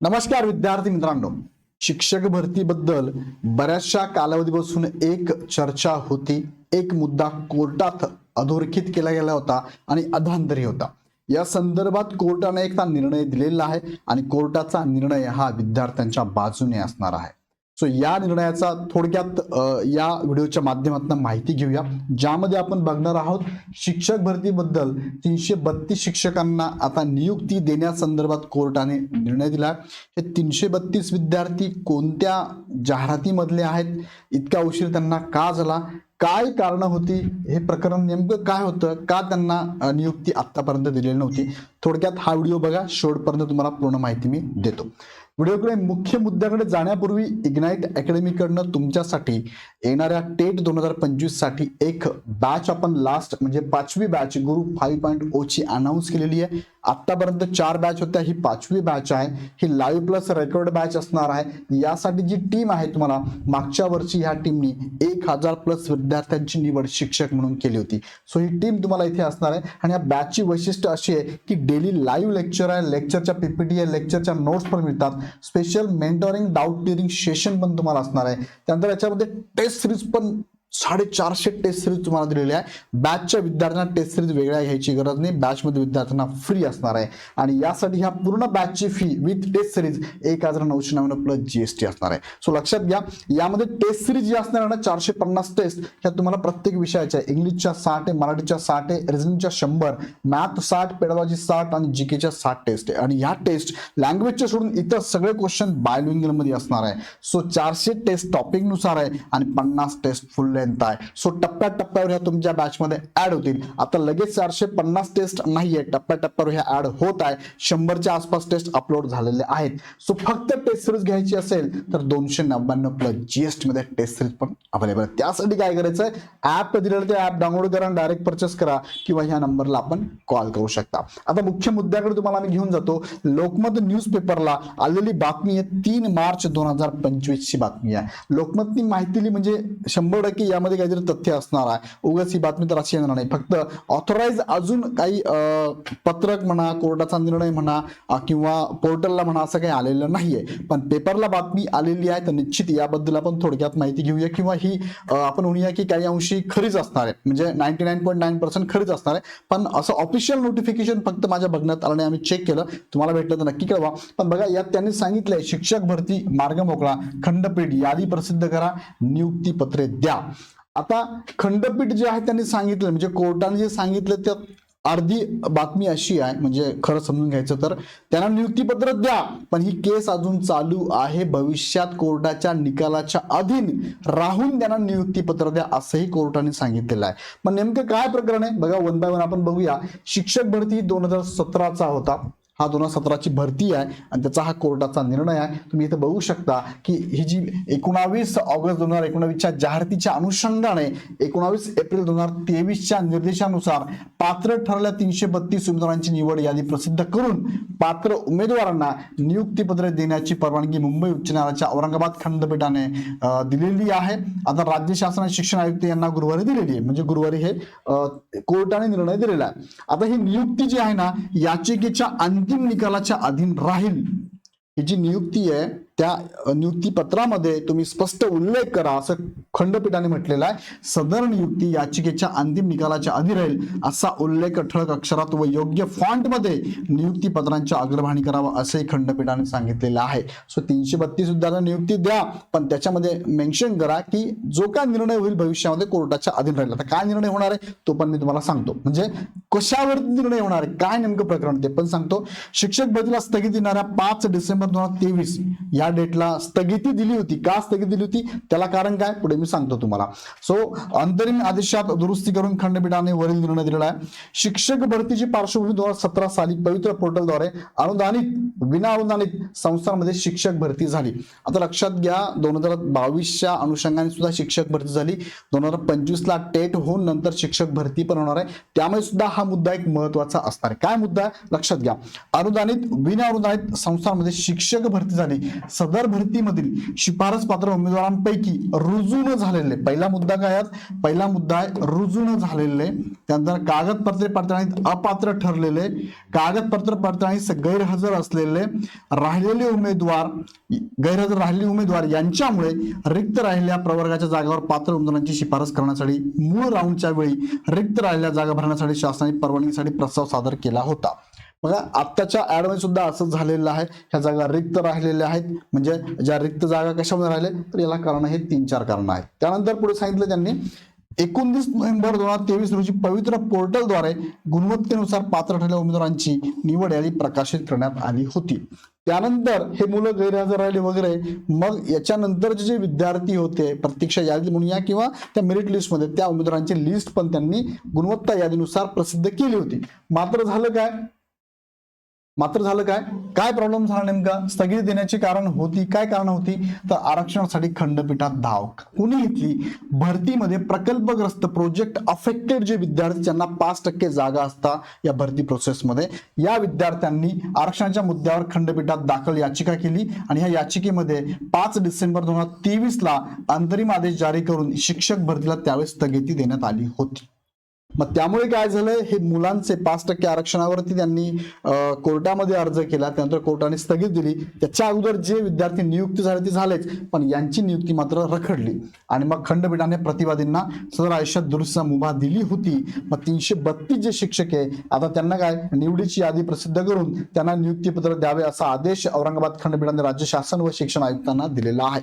नमस्कार विद्यार्थी मित्रांनो. शिक्षक भरतीबद्दल बऱ्याचशा कालावधीपासून एक चर्चा होती. एक मुद्दा कोर्टात अधोरेखित केला गेला होता आणि अधांतरी होता. या संदर्भात कोर्टाने एकदा निर्णय दिलेला आहे आणि कोर्टाचा निर्णय हा विद्यार्थ्यांच्या बाजूने असणार आहे. सो या निर्णयाचा थोडक्यात या व्हिडिओच्या माध्यमातून माहिती घेऊया. ज्यामध्ये आपण बघणार आहोत शिक्षक भरतीबद्दल तीनशे बत्तीस शिक्षकांना आता नियुक्ती देण्यासंदर्भात कोर्टाने निर्णय दिला. हे तीनशे बत्तीस विद्यार्थी कोणत्या जाहिरातीमधले आहेत? इतका उशीर त्यांना का झाला? काय कारण होती? हे प्रकरण नेमकं काय होतं? का त्यांना नियुक्ती आतापर्यंत दिलेली नव्हती? थोडक्यात हा व्हिडिओ बघा. शेवटपर्यंत तुम्हाला पूर्ण माहिती मी देतो. व्हिडिओकडे मुख्य मुद्द्याकडे जाण्यापूर्वी इग्नाईट अकॅडमीकडनं तुमच्यासाठी येणाऱ्या टेट दोन हजार पंचवीससाठी एक बॅच आपण लास्ट म्हणजे पाचवी बॅच गुरु फाईव्ह पॉईंट ओची अनाऊन्स केलेली आहे. आत्तापर्यंत चार बॅच होत्या ही पाचवी बॅच आहे. ही लाईव्ह प्लस रेकॉर्ड बॅच असणार आहे. यासाठी जी टीम आहे तुम्हाला मागच्या वर्षी ह्या टीमनी एक हजार प्लस विद्यार्थ्यांची निवड शिक्षक म्हणून केली होती. सो ही टीम तुम्हाला इथे असणार आहे. आणि या बॅचची वैशिष्ट्य अशी आहे की डेली लाईव्ह लेक्चर आहे. लेक्चरच्या पीपीटी आहे लेक्चरच्या नोट्स पण मिळतात. Special mentoring doubt clearing session पण तुम्हाला असणार आहे. त्यानंतर याच्यामध्ये टेस्ट सिरीज पण साडेचारशे टेस्ट सिरीज तुम्हाला दिलेली आहे. बॅचच्या विद्यार्थ्यांना टेस्ट सिरीज वेगळ्या घ्यायची गरज नाही. बॅचमध्ये विद्यार्थ्यांना फ्री असणार आहे. आणि यासाठी ह्या पूर्ण बॅचची फी विथ टेस्ट सिरीज एक हजार नऊशे नव्याण्णव प्लस जीएसटी असणार आहे. सो लक्षात घ्या. यामध्ये टेस्ट सिरीज जी असणार आहे ना चारशे पन्नास टेस्ट ह्या तुम्हाला प्रत्येक विषयाच्या इंग्लिशच्या साठ आहे मराठीच्या साठ आहे रिझनिंगच्या शंभर मॅथ साठ पेडॉलॉजी साठ आणि जीकेच्या साठ टेस्ट आहे आणि ह्या टेस्ट लँग्वेजच्या सोडून इतर सगळे क्वेश्चन बायलिंगलमध्ये असणार आहे. सो चारशे टेस्ट टॉपिकनुसार आहे आणि पन्नास टेस्ट फुल पर्यंत आहे. सो टप्प्या टप्प्यावर ह्या तुमच्या बॅच मध्ये ऍड होतील. आता लगेच चारशे पन्नास टेस्ट नाहीये. टप्प्या टप्प्यावर ह्या ऍड होत आहे. शंभरच्या आसपास टेस्ट अपलोड झालेले आहेत. सो फक्त टेस्ट सिरीज घ्यायची असेल तर दोनशे नव्याण्णव प्लस जीएसटी मध्ये टेस्ट सिरीज पण अवेलेबल आहे त्यासाठी काय करायचं आहे ऍप दिलेलं ते ऍप डाउनलोड करा डायरेक्ट परचेस करा किंवा ह्या नंबरला आपण कॉल करू शकता. आता मुख्य मुद्द्याकडे तुम्हाला मी घेऊन जातो. लोकमत न्यूजपेपरला आलेली बातमी आहे तीन मार्च दोन हजार पंचवीस ची बातमी आहे. लोकमतनी माहिती दिली म्हणजे शंभर टक्के यामध्ये काहीतरी तथ्य असणार आहे. उगाच ही बातमी तर अशी येणार नाही. फक्त ऑथोराईज अजून काही पत्रक म्हणा कोर्टाचा निर्णय म्हणा किंवा पोर्टलला म्हणा असं काही आलेलं नाहीये. पण पेपरला बातमी आलेली आहे तर निश्चित याबद्दल आपण थोडक्यात माहिती घेऊया किंवा ही आपण म्हणूया की काही अंशी खरीच असणार आहे. म्हणजे ninety nine point nine percent खरीच असणार आहे. पण असं ऑफिशियल नोटिफिकेशन फक्त माझ्या बघण्यात आलं नाही. आम्ही चेक केलं. तुम्हाला भेटलं तर नक्की कळवा. पण बघा यात त्यांनी सांगितलंय शिक्षक भरती मार्ग मोकळा खंडपीठ यादी प्रसिद्ध करा नियुक्ती पत्रे द्या. आता खंडपीठ जे आहे त्यांनी सांगितलं म्हणजे कोर्टाने जे सांगितलं त्या अर्धी बातमी अशी आहे म्हणजे खरं समजून घ्यायचं तर त्यांना नियुक्तीपत्र द्या पण ही केस अजून चालू आहे भविष्यात कोर्टाच्या निकालाच्या अधीन राहून त्यांना नियुक्तीपत्र द्या असंही कोर्टाने सांगितलेलं आहे. मग नेमकं काय प्रकरण आहे? बघा वन बाय वन आपण बघूया. शिक्षक भरती दोन हजार सतराचा होता. हा दोन हजार सतराची भरती आहे आणि त्याचा हा कोर्टाचा निर्णय आहे. तुम्ही इथं बघू शकता की ही जी एकोणावीस ऑगस्ट दोन हजार एकोणावीसच्या जाहिरातीच्या अनुषंगाने एकोणावीस एप्रिल दोन हजार तेवीसच्या निर्देशानुसार पात्र ठरलेल्या तीनशे बत्तीस उमेदवारांची निवड यादी प्रसिद्ध करून पात्र उमेदवारांना नियुक्तीपत्र देण्याची परवानगी मुंबई उच्च न्यायालयाच्या औरंगाबाद खंडपीठाने दिलेली आहे. आता राज्य शासनाचे शिक्षण आयुक्त यांना गुरुवारी दिलेली आहे. म्हणजे गुरुवारी हे कोर्टाने निर्णय दिलेला आहे. आता ही नियुक्ती जी आहे ना याचिकेच्या अंतिम निकालाच्या अधीन राहील ही जी नियुक्ती आहे त्या नियुक्तीपत्रामध्ये तुम्ही स्पष्ट उल्लेख करा असं खंडपीठाने म्हटलेलं आहे. सदर नियुक्ती याचिकेच्या अंतिम निकालाच्या अधीन राहील असा उल्लेख ठळक अक्षरात व योग्य फॉन्टमध्ये नियुक्ती पत्रांच्या अग्रभाणी करावा असंही खंडपीठाने सांगितलेलं आहे. सो तीनशे बत्तीस सुद्धा नियुक्ती द्या पण त्याच्यामध्ये मेन्शन करा की जो काय निर्णय होईल भविष्यामध्ये कोर्टाच्या अधीन राहील. आता काय निर्णय होणार आहे तो पण मी तुम्हाला सांगतो. म्हणजे कशावर निर्णय होणार आहे? काय नेमकं प्रकरण ते पण सांगतो. शिक्षक भरतीला स्थगिती देणाऱ्या पाच डिसेंबर दोन हजार तेवीस या ह्या डेटला स्थगिती दिली होती. का स्थगिती दिली होती? त्याला कारण काय? पुढे मी सांगतो तुम्हाला. सो अंतरिम आदेशात दुरुस्ती करून खंडपीठाने वरील निर्णय दिलेला आहे. शिक्षक भरतीची पार्श्वभूमी दोन हजार सतरा साली पवित्र पोर्टलद्वारे अनुदानित विना अनुदानित संस्थांमध्ये शिक्षक भरती झाली. आता लक्षात घ्या दोन हजार बावीसच्या अनुषंगाने सुद्धा शिक्षक भरती झाली. दोन हजार पंचवीसला टेट होऊन नंतर शिक्षक भरती पण होणार आहे. त्यामुळे सुद्धा हा मुद्दा एक महत्त्वाचा असणार आहे. काय मुद्दा आहे? लक्षात घ्या. अनुदानित विना अनुदानित संस्थांमध्ये शिक्षक भरती झाली. सदर भरतीमधील शिफारस पात्र उमेदवारांपैकी रुजू न झालेले पहिला मुद्दा काय आहे? पहिला मुद्दा आहे रुजू न झालेले. त्यानंतर कागदपत्रे पडताळणीत अपात्र ठरलेले. कागदपत्र पडताळणीस गैरहजर असलेले राहिलेले उमेदवार गैरहजर राहिलेले उमेदवार यांच्यामुळे रिक्त राहिलेल्या प्रवर्गाच्या जागेवर पात्र उमेदवारांची शिफारस करण्यासाठी मूळ राऊंडच्या वेळी रिक्त राहिलेल्या जागा भरण्यासाठी शासनाने परवानगीसाठी प्रस्ताव सादर केला होता. बघा आत्ताच्या ऍडमध्ये सुद्धा असंच झालेलं आहे. ह्या जागा रिक्त राहिलेल्या आहेत. म्हणजे ज्या रिक्त जागा कशामध्ये राहिले तर याला कारण हे तीन चार कारण आहेत. त्यानंतर पुढे सांगितलं त्यांनी एकोणतीस नोव्हेंबर दोन हजार तेवीस रोजी पवित्र पोर्टलद्वारे गुणवत्तेनुसार पात्र ठरलेल्या उमेदवारांची निवड यादी प्रकाशित करण्यात आली होती. त्यानंतर हे मुलं गैरहजर राहिले वगैरे मग याच्यानंतरचे जे विद्यार्थी होते प्रत्यक्ष यादी म्हणूया किंवा त्या मेरिट लिस्टमध्ये त्या उमेदवारांची लिस्ट पण त्यांनी गुणवत्ता यादीनुसार प्रसिद्ध केली होती. मात्र झालं काय? मात्र झालं काय? काय प्रॉब्लेम झाला नेमका? स्थगिती देण्याची कारण होती. काय कारण होती? तर आरक्षणासाठी खंडपीठात धाव. कुणी घेतली? भरतीमध्ये प्रकल्पग्रस्त प्रोजेक्ट अफेक्टेड जे विद्यार्थी ज्यांना पाच टक्के जागा असता या भरती प्रोसेसमध्ये या विद्यार्थ्यांनी आरक्षणाच्या मुद्द्यावर खंडपीठात दाखल याचिका केली आणि ह्या याचिकेमध्ये पाच डिसेंबर दोन हजार तेवीस ला अंतरिम आदेश जारी करून शिक्षक भरतीला त्यावेळेस स्थगिती देण्यात आली होती. मग त्यामुळे काय झालं हे मुलांचे पाच टक्के आरक्षणावरती त्यांनी कोर्टामध्ये अर्ज केला. त्यानंतर कोर्टाने स्थगित दिली. त्याच्या अगोदर जे विद्यार्थी नियुक्ती झाले ते झालेच पण यांची नियुक्ती मात्र रखडली. आणि मग खंडपीठाने प्रतिवादींना सदर आयुष्यात दुरुस्त मुभा दिली होती. मग तीनशे बत्तीस जे शिक्षक आहे आता त्यांना काय? निवडीची यादी प्रसिद्ध करून त्यांना नियुक्तीपत्र द्यावे असा आदेश औरंगाबाद खंडपीठाने राज्य शासन व शिक्षण आयुक्तांना दिलेला आहे.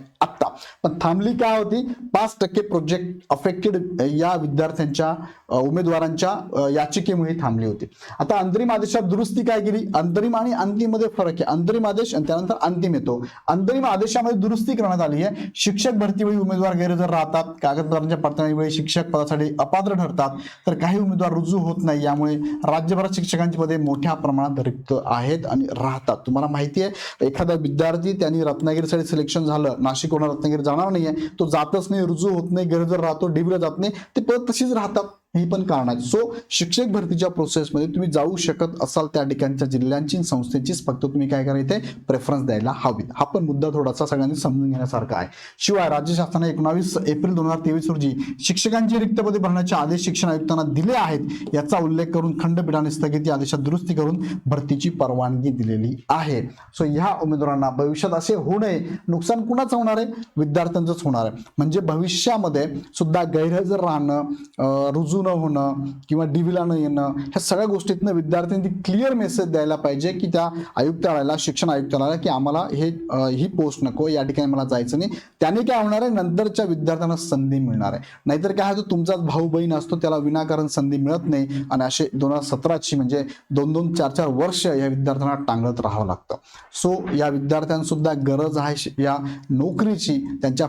पण थांबली काय होती? पाच टक्के प्रोजेक्ट अफेक्टेड या विद्यार्थ्यांच्या उमेदवारांच्या याचिकेमुळे थांबली होती. आता अंतरिम आदेशात दुरुस्ती काय केली? अंतरिम आणि अंतिममध्ये फरक आहे. अंतरिम आदेश आणि त्यानंतर अंतिम येतो. अंतरिम आदेशामध्ये दुरुस्ती करण्यात आली आहे. शिक्षक भरतीवेळी उमेदवार गैरहजर राहतात. कागदपत्रांच्या पडताळणीवेळी शिक्षक पदासाठी अपात्र ठरतात. तर काही उमेदवार रुजू होत नाही. यामुळे राज्यभरात शिक्षकांची पदे मोठ्या प्रमाणात रिक्त आहेत आणि राहतात. तुम्हाला माहिती आहे एखादा विद्यार्थी त्यांनी रत्नागिरीसाठी सिलेक्शन झालं. नाशिक होणार रत्नागिरी जाणार नाहीये. तो जातच नाही रुजू होत नाही गरजर राहतो डिबीला जात नाही ते पद तशीच राहतात. ही पण कारण आहे. सो शिक्षक भरतीच्या प्रोसेसमध्ये तुम्ही जाऊ शकत असाल त्या ठिकाणच्या जिल्ह्यांची संस्थेचीच. फक्त तुम्ही काय करा इथे प्रेफरन्स द्यायला हवी हा पण मुद्दा थोडासा सगळ्यांनी समजून घेण्यासारखा आहे. शिवाय राज्य शासनाने एकोणावीस एप्रिल दोन हजार तेवीस रोजी शिक्षकांची रिक्त पदे भरण्याचे आदेश शिक्षण आयुक्तांना दिले आहेत याचा उल्लेख करून खंडपीठाने स्थगिती आदेशात दुरुस्ती करून भरतीची परवानगी दिलेली आहे. सो ह्या उमेदवारांना भविष्यात असे होऊ नये. नुकसान कुणाचं होणार आहे? विद्यार्थ्यांचंच होणार आहे. म्हणजे भविष्यामध्ये सुद्धा गैरहजर राहणं रुजू न होणं किंवा डिव्हीला न येणं ह्या सगळ्या गोष्टीतनं विद्यार्थ्यांनी क्लिअर मेसेज द्यायला पाहिजे की त्या आयुक्तालयाला शिक्षण आयुक्तालयाला की आम्हाला हे ही पोस्ट नको या ठिकाणी मला जायचं नाही. त्याने काय होणार आहे? नंतरच्या विद्यार्थ्यांना संधी मिळणार आहे. नाहीतर काय होतं तुमचाच भाऊ बहीण असतो त्याला विनाकारण संधी मिळत नाही आणि असे दोन हजार सतराची म्हणजे दोन दोन चार चार वर्ष या विद्यार्थ्यांना टांगत राहावं लागतं. सो या विद्यार्थ्यांसुद्धा गरज आहे या नोकरीची त्यांच्या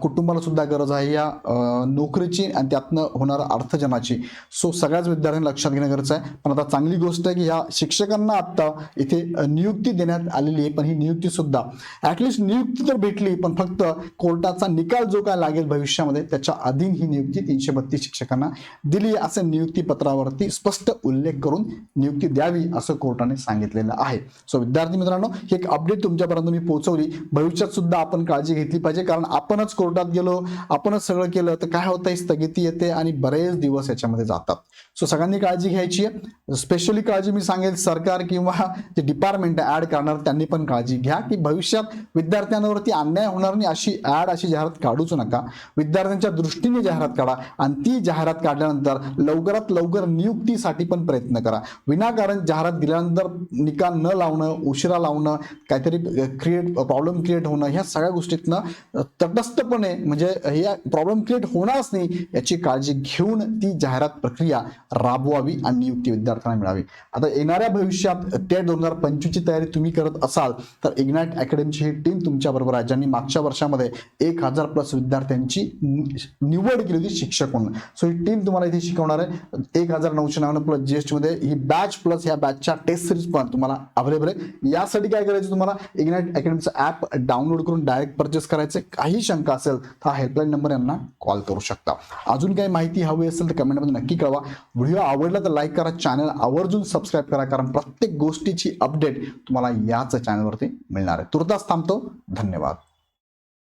कुटुंबाला सुद्धा गरज आहे या नोकरीची आणि त्यातनं होणाऱ्या अर्थजनाची सो सगळ्याच विद्यार्थ्यांनी लक्षात घेणं गरजेचं आहे. पण आता चांगली गोष्ट आहे की ह्या शिक्षकांना आत्ता इथे नियुक्ती देण्यात आलेली आहे पण ही नियुक्ती सुद्धा. ऍटलिस्ट नियुक्ती तर भेटली पण फक्त कोर्टाचा निकाल जो काय लागेल भविष्यामध्ये त्याच्या अधीन ही नियुक्ती तीनशे बत्तीस शिक्षकांना दिली आहे असं नियुक्ती पत्रावरती स्पष्ट उल्लेख करून नियुक्ती द्यावी असं कोर्टाने सांगितलेलं आहे. सो विद्यार्थी मित्रांनो ही एक अपडेट तुमच्यापर्यंत मी पोहोचवली. भविष्यात सुद्धा आपण काळजी घेतली पाहिजे कारण आपणच कोर्टात गेलो आपणच सगळं केलं तर काय होतं स्थगिती येते आणि बरेच दिवस याच्यामध्ये जातात. सो सगळ्यांनी काळजी घ्यायची आहे. स्पेशली काळजी मी सांगेल सरकार किंवा जे डिपार्टमेंट ऍड करणार त्यांनी पण काळजी घ्या की भविष्यात विद्यार्थ्यांवरती अन्याय होणार नाही अशी ऍड अशी जाहिरात काढूच नका. विद्यार्थ्यांच्या दृष्टीने जाहिरात काढा आणि ती जाहिरात काढल्यानंतर लवकरात लवकर नियुक्तीसाठी पण प्रयत्न करा. विनाकारण जाहिरात दिल्यानंतर निकाल न लावणं उशिरा लावणं काहीतरी क्रिएट प्रॉब्लेम क्रिएट होणं ह्या सगळ्या गोष्टीतनं तटस्थपणे म्हणजे हे प्रॉब्लेम क्रिएट होणारच नाही याची काळजी घेऊन ती जाहिरात प्रक्रिया राबवावी आणि नियुक्ती विद्यार्थ्यांना मिळावी. आता येणाऱ्या भविष्यात टेट दोन हजार पंचवीसची तयारी तुम्ही करत असाल तर इग्नाइट अकॅडमीची ही टीम तुमच्या बरोबर आहे ज्यांनी मागच्या वर्षामध्ये एक हजार प्लस विद्यार्थ्यांची निवड केली होती शिक्षक म्हणून. सो ही टीम तुम्हाला इथे शिकवणार आहे. एक हजार नऊशे नव्याण्णव प्लस जीएसटी मध्ये ही बॅच प्लस ह्या बॅचच्या टेस्ट सिरीज पण तुम्हाला अवेलेबल आहे. यासाठी काय करायचं तुम्हाला? इग्नाइट अकॅडमीचं ऍप डाउनलोड करून डायरेक्ट परचेस करायचे काही शंका असेल तर हा हेल्पलाईन नंबर यांना कॉल करू शकता. अजून काही माहिती हवी असेल तर कमेंटमध्ये नक्की कळवा. व्हिडिओ आवडला तर लाईक करा चॅनल आवर्जून सबस्क्राईब करा कारण प्रत्येक गोष्टीची अपडेट तुम्हाला याच चॅनलवरती मिळणार आहे. तुर्तास थांबतो. धन्यवाद.